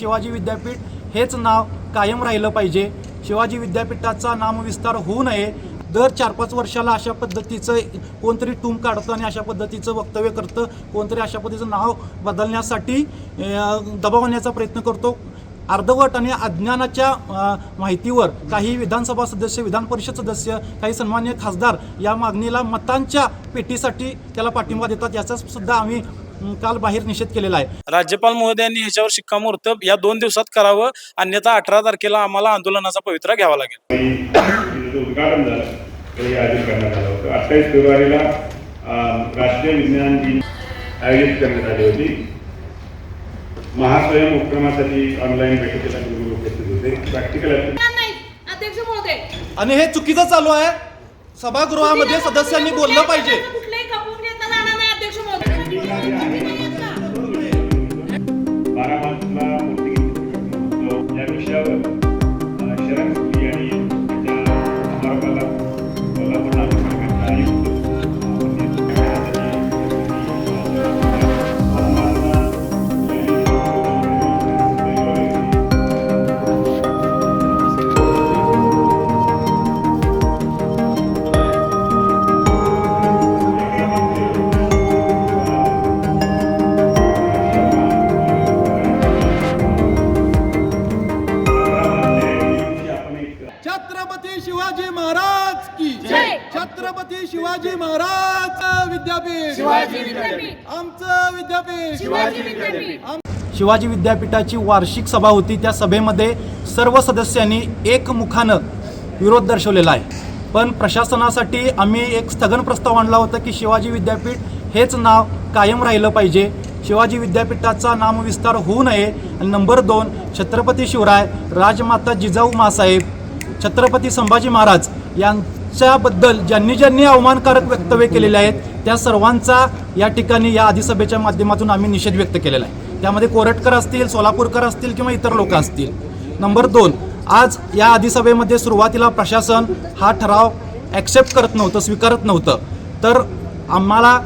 शिवाजी विद्यापीठ हेच नाव कायम राहिलं पाहिजे. शिवाजी विद्यापीठाचा नामविस्तार होऊ नये. दर चार पाच वर्षाला अशा पद्धतीचं कोणतरी टूम काढतं आणि अशा पद्धतीचं वक्तव्य करतं. कोणतरी अशा पद्धतीचं नाव बदलण्यासाठी दबावण्याचा दबाव प्रयत्न करतो. अर्धवट आणि अज्ञानाच्या माहितीवर काही विधानसभा सदस्य विधान परिषद सदस्य काही सन्मान्य खासदार या मागणीला मतांच्या पेटीसाठी त्याला पाठिंबा देतात. याचा सुद्धा आम्ही काल बाहेर निषेध केलेला आहे. राज्यपाल महोदयांनी ह्याच्यावर शिक्कामोर्तब या दोन दिवसात करावं. अन्यथा अठरा तारखेला आम्हाला आंदोलनाचा पवित्रा घ्यावा लागेल. उद्घाटन झालं अठ्ठावीस फेब्रुवारीला राष्ट्रीय विज्ञान दिन आयोजित करण्यात आली होती. महास्वयं उपक्रमासाठी ऑनलाईन बैठकीला उपस्थित होते. प्रॅक्टिकल नाही अध्यक्ष महोदय. आणि हे चुकीचं चालू आहे. सभागृहामध्ये सदस्यांनी बोललं पाहिजे. महोदय बारा मार्चला मूर्ती या विषयावर छत्रपती शिवाजी महाराज की जय. छत्रपती शिवाजी महाराज विद्यापीठ. आमचं विद्यापीठ. शिवाजी विद्यापीठ. शिवाजी विद्यापीठाची वार्षिक सभा होती. त्या सभेमध्ये सर्व सदस्यांनी एकमुखानं विरोध दर्शवलेला आहे. पण प्रशासनासाठी आम्ही एक स्थगन प्रस्ताव आणला होता की शिवाजी विद्यापीठ हेच नाव कायम राहिलं पाहिजे. शिवाजी विद्यापीठाचा नामविस्तार होऊ नये. आणि नंबर दोन छत्रपती शिवराय राजमाता जिजाऊ मासाहेब छत्रपती संभाजी महाराज यांच्याबद्दल ज्यांनी ज्यांनी अवमानकारक वक्तव्य केलेले आहेत त्या सर्वांचा या ठिकाणी या अधिसभेच्या माध्यमातून आम्ही निषेध व्यक्त केलेला आहे. त्यामध्ये कोरटकर असतील सोलापूरकर असतील किंवा इतर लोक असतील. नंबर दोन आज या अधिसभेमध्ये सुरुवातीला प्रशासन हा ठराव ॲक्सेप्ट करत नव्हतं स्वीकारत नव्हतं. तर आम्हाला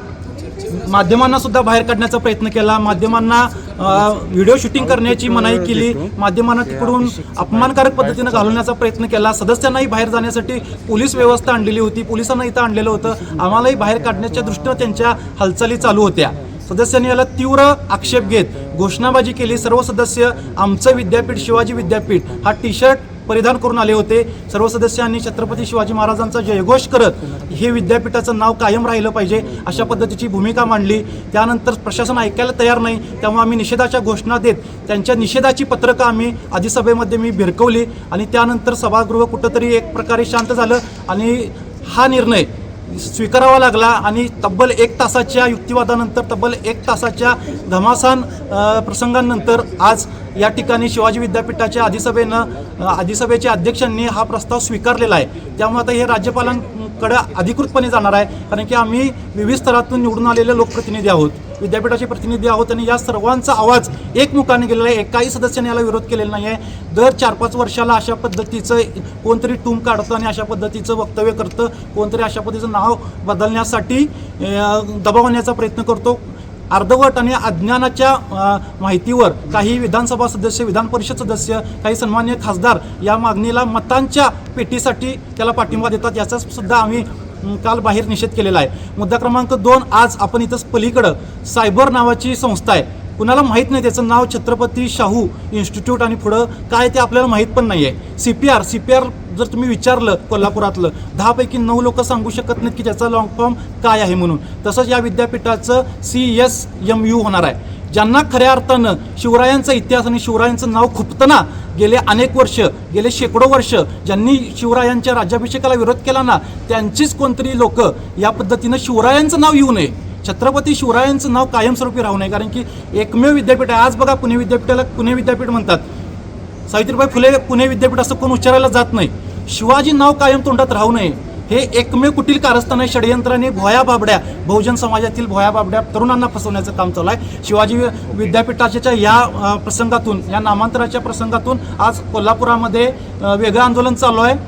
माध्यमांना सुद्धा बाहेर काढण्याचा प्रयत्न केला. माध्यमांना व्हिडिओ शूटिंग करण्याची मनाई केली. माध्यमांना तिकडून अपमानकारक पद्धतीनं घालवण्याचा प्रयत्न केला. सदस्यांनाही बाहेर जाण्यासाठी पोलीस व्यवस्था आणलेली होती. पोलिसांना इथं आणलेलं होतं. आम्हालाही बाहेर काढण्याच्या दृष्टीनं त्यांच्या हालचाली चालू होत्या. सदस्यांनी याला तीव्र आक्षेप घेत घोषणाबाजी केली. सर्व सदस्य आमचं विद्यापीठ शिवाजी विद्यापीठ हा टी शर्ट परिधान करून आले होते. सर्व सदस्यांनी छत्रपती शिवाजी महाराजांचा जयघोष करत हे विद्यापीठाचं नाव कायम राहिलं पाहिजे अशा पद्धतीची भूमिका मांडली. त्यानंतर प्रशासन ऐकायला तयार नाही त्यामुळे आम्ही निषेधाच्या घोषणा देत त्यांच्या निषेधाची पत्रकं आम्ही अधिसभेमध्ये मी भिरकवली आणि त्यानंतर सभागृह कुठंतरी एक प्रकारे शांत झालं आणि हा निर्णय स्वीकारावा लागला आणि तब्बल एक तासाच्या युक्तिवादानंतर तब्बल एक तासाच्या घमासान प्रसंगांनंतर आज या ठिकाणी शिवाजी विद्यापीठाच्या अधिसभेनं अधिसभेच्या अध्यक्षांनी हा प्रस्ताव स्वीकारलेला आहे. त्यामुळे आता हे राज्यपालां कडं अधिकृतपणे जाणार आहे. कारण की आम्ही विविध स्तरातून निवडून आलेले लोकप्रतिनिधी आहोत. विद्यापीठाचे प्रतिनिधी आहोत आणि या सर्वांचा आवाज एकमुखाने गेलेला आहे. एकाही सदस्याने याला विरोध केलेला नाही आहे दर चार पाच वर्षाला अशा पद्धतीचं कोणतरी टूम काढतं आणि अशा पद्धतीचं वक्तव्य करतं. कोणतरी अशा पद्धतीचं नाव बदलण्यासाठी दबावण्याचा दबाव प्रयत्न करतो. अर्धवट आणि अज्ञानाच्या माहितीवर काही विधानसभा सदस्य विधान परिषद सदस्य काही सन्मान्य खासदार या मागणीला मतांच्या पेटीसाठी त्याला पाठिंबा देतात याचा सुद्धा आम्ही काल बाहेर निषेध केलेला आहे. मुद्दा क्रमांक दोन आज आपण इथंच पलीकडं सायबर नावाची संस्था आहे. कुणाला माहीत नाही त्याचं नाव छत्रपती शाहू इन्स्टिट्यूट आणि पुढं काय ते आपल्याला माहीत पण नाही आहे C P R C P R जर तुम्ही विचारलं कोल्हापुरातलं दहापैकी नऊ लोक सांगू शकत नाहीत की त्याचा लॉंग फॉर्म काय आहे म्हणून. तसंच या विद्यापीठाचं सी एस एम यू होणार आहे. ज्यांना खऱ्या अर्थानं शिवरायांचा इतिहास आणि शिवरायांचं नाव खुपतं गेले अनेक वर्ष गेले शेकडो वर्ष ज्यांनी शिवरायांच्या राज्याभिषेकाला विरोध केला ना त्यांचीच कोणतरी लोक या पद्धतीनं शिवरायांचं नाव येऊ नये. छत्रपती शिवरायांचं नाव कायमस्वरूपी राहू नये कारण की एकमेव विद्यापीठ आहे. आज बघा पुणे विद्यापीठाला पुणे विद्यापीठ म्हणतात. सावित्रीबाई फुले पुणे विद्यापीठ असं कोण उच्चारायला जात नाही. शिवाजी नाव कायम तोंडात राहू नये. हे एकमेव कुटील कारस्थान आहे. षडयंत्राने भोया बाबड्या बहुजन समाजातील भोया बाबड्या तरुणांना फसवण्याचं काम चालू आहे. शिवाजी विद्यापीठाच्या या प्रसंगातून या नामांतराच्या प्रसंगातून आज कोल्हापुरामध्ये वेगळं आंदोलन चालू आहे.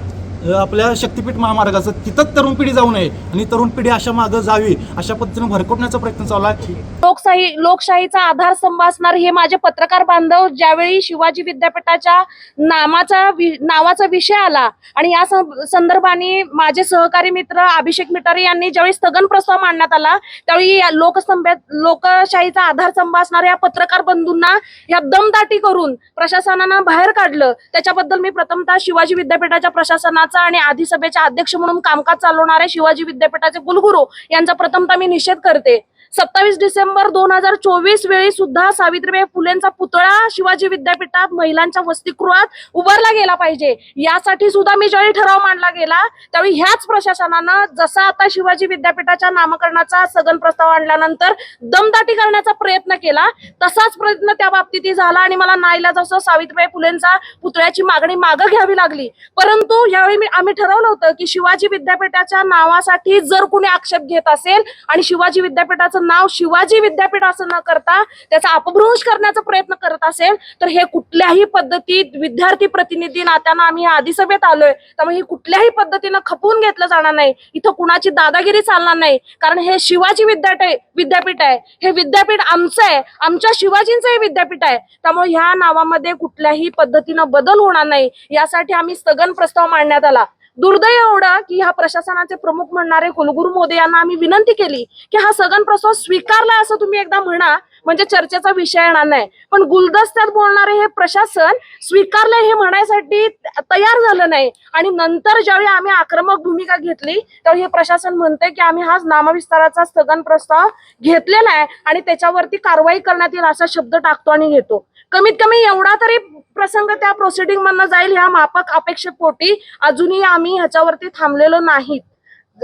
आपल्या शक्तीपीठ महामार्गाचं. तिथंच तरुण पिढी जाऊ नये आणि तरुण पिढी अशा मागं जावी अशा पद्धतीनं भरकटण्याचा प्रयत्न चालू आहे. लोकशाही लोकशाहीचा आधारस्तंभ असणार हे माझे पत्रकार बांधव ज्यावेळी शिवाजी विद्यापीठाच्या नामाचा नावाचा विषय आला आणि या सं- संदर्भाने माझे सहकारी मित्र अभिषेक मिटारे यांनी ज्यावेळी स्थगन प्रस्ताव मांडण्यात आला त्यावेळी या लोकस्तंभात लोकशाहीचा आधारस्तंभ असणाऱ्या या पत्रकार बंधूंना या दमदाटी करून प्रशासनानं बाहेर काढलं. त्याच्याबद्दल मी प्रथमतः शिवाजी विद्यापीठाच्या प्रशासनाचा आणि आधी सभेच्या अध्यक्ष म्हणून कामकाज चालवणारे शिवाजी विद्यापीठाचे कुलगुरू यांचा प्रथमतः मी निषेध करते. सत्तावीस डिसेंबर दोन हजार चोवीस वेळी सुद्धा सावित्रीबाई फुलेंचा पुतळा शिवाजी विद्यापीठात महिलांच्या वसतिगृहात उभारला गेला पाहिजे. यासाठी सुद्धा मी ज्यावेळी ठराव मांडला गेला त्यावेळी ह्याच प्रशासनानं जसा आता शिवाजी विद्यापीठाच्या नामकरणाचा सघन प्रस्ताव आणल्यानंतर दमदाटी करण्याचा प्रयत्न केला तसाच प्रयत्न त्या बाबतीतही झाला आणि मला नाईला जसं सावित्रीबाई फुलेंचा पुतळ्याची मागणी मागं घ्यावी लागली. परंतु यावेळी मी आम्ही ठरवलं होतं की शिवाजी विद्यापीठाच्या नावासाठी जर कोणी आक्षेप घेत असेल आणि शिवाजी विद्यापीठाचं नाव शिवाजी विद्यापीठ असं न करता त्याचा अपभ्रंश करण्याचा प्रयत्न करत असेल तर हे कुठल्याही पद्धतीत विद्यार्थी प्रतिनिधी नात्यानं आम्ही आधी सभेत आलोय. त्यामुळे ही कुठल्याही पद्धतीनं खपवून घेतलं जाणार नाही. इथं कुणाची दादागिरी चालणार नाही. कारण हे शिवाजी विद्यापीठ विद्यापीठ आहे. हे विद्यापीठ आमचं आहे. आमच्या शिवाजींचं हे विद्यापीठ आहे. त्यामुळे ह्या नावामध्ये कुठल्याही पद्धतीनं बदल होणार नाही. यासाठी आम्ही स्थगन प्रस्ताव मांडण्यात आला. दुर्दैव एवढं की ह्या प्रशासनाचे प्रमुख म्हणणारे कुलगुरू मोदी यांना आम्ही विनंती केली की हा सगन प्रस्ताव स्वीकारला असं तुम्ही एकदा म्हणा म्हणजे चर्चेचा विषय येणार नाही. पण गुलदस्त्यात बोलणारे हे प्रशासन स्वीकारले हे म्हणायसाठी तयार झालं नाही. आणि नंतर ज्यावेळी आम्ही आक्रमक भूमिका घेतली त्यावेळी हे प्रशासन म्हणते की आम्ही हा नामविस्ताराचा स्थगन प्रस्ताव घेतलेला आहे आणि त्याच्यावरती कारवाई करण्यात येईल असा शब्द टाकतो आणि घेतो. कमीत कमी एवढा तरी प्रसंग त्या प्रोसिडिंग मधनं जाईल ह्या मापक अपेक्षेपोटी अजूनही आम्ही ह्याच्यावरती थांबलेलो नाहीत.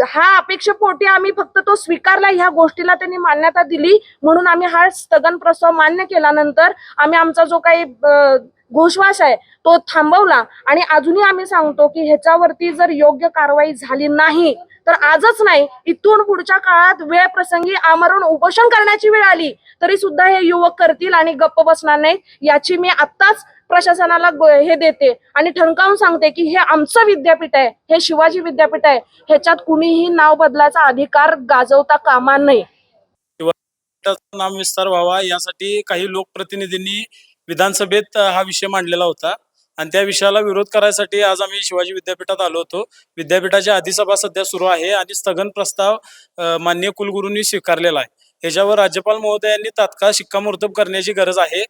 हा अपेक्षेपोटी आम्ही फक्त तो स्वीकारला ह्या गोष्टीला त्यांनी मान्यता दिली म्हणून आम्ही हा स्थगन प्रस्ताव मान्य केल्यानंतर आम्ही आमचा जो काही घोषवास आहे. तो थांबवला आणि अजूनही आम्ही सांगतो की ह्याच्यावरती जर योग्य कारवाई झाली नाही तर आजच नाही इथून पुढच्या काळात वेळ प्रसंगी आमरण उपोषण करण्याची वेळ आली तरी सुद्धा हे युवक करतील आणि गप्प बसणार नाहीत याची मी आत्ताच प्रशासनाला हे देते आणि ठणकावून सांगते की हे आमचं विद्यापीठ आहे हे शिवाजी विद्यापीठ आहे ह्याच्यात कुणीही नाव बदलायचा अधिकार गाजवता कामा नये. नामविस्तार व्हावा यासाठी काही लोकप्रतिनिधींनी विधानसभेत हा विषय मांडलेला होता. आणि त्या विषयाला विरोध करायसाठी आज आम्ही शिवाजी विद्यापीठात आलो होतो. विद्यापीठाची अधिसभा सध्या सुरू आहे आणि स्थगन प्रस्ताव मान्य कुलगुरूंनी स्वीकारलेला आहे. ह्याच्यावर राज्यपाल महोदयांनी तात्काळ शिक्कामोर्तब करण्याची गरज आहे.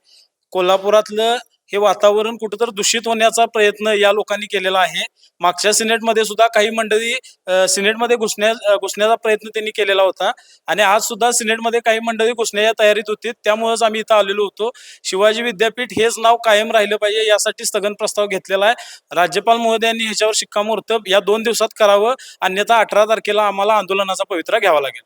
कोल्हापुरातलं हे वातावरण कुठंतर दूषित होण्याचा प्रयत्न या लोकांनी केलेला आहे. मागच्या सिनेटमध्ये सुद्धा काही मंडळी सिनेटमध्ये घुसण्या घुसण्याचा प्रयत्न त्यांनी केलेला होता. आणि आज सुद्धा सिनेटमध्ये काही मंडळी घुसण्याच्या तयारीत होती. त्यामुळेच आम्ही इथं आलेलो होतो. शिवाजी विद्यापीठ हेच नाव कायम राहिलं पाहिजे यासाठी स्थगन प्रस्ताव घेतलेला आहे. राज्यपाल महोदयांनी ह्याच्यावर शिक्कामोर्तब या दोन दिवसात करावं. अन्यथा अठरा तारखेला आम्हाला आंदोलनाचा पवित्रा घ्यावा लागेल.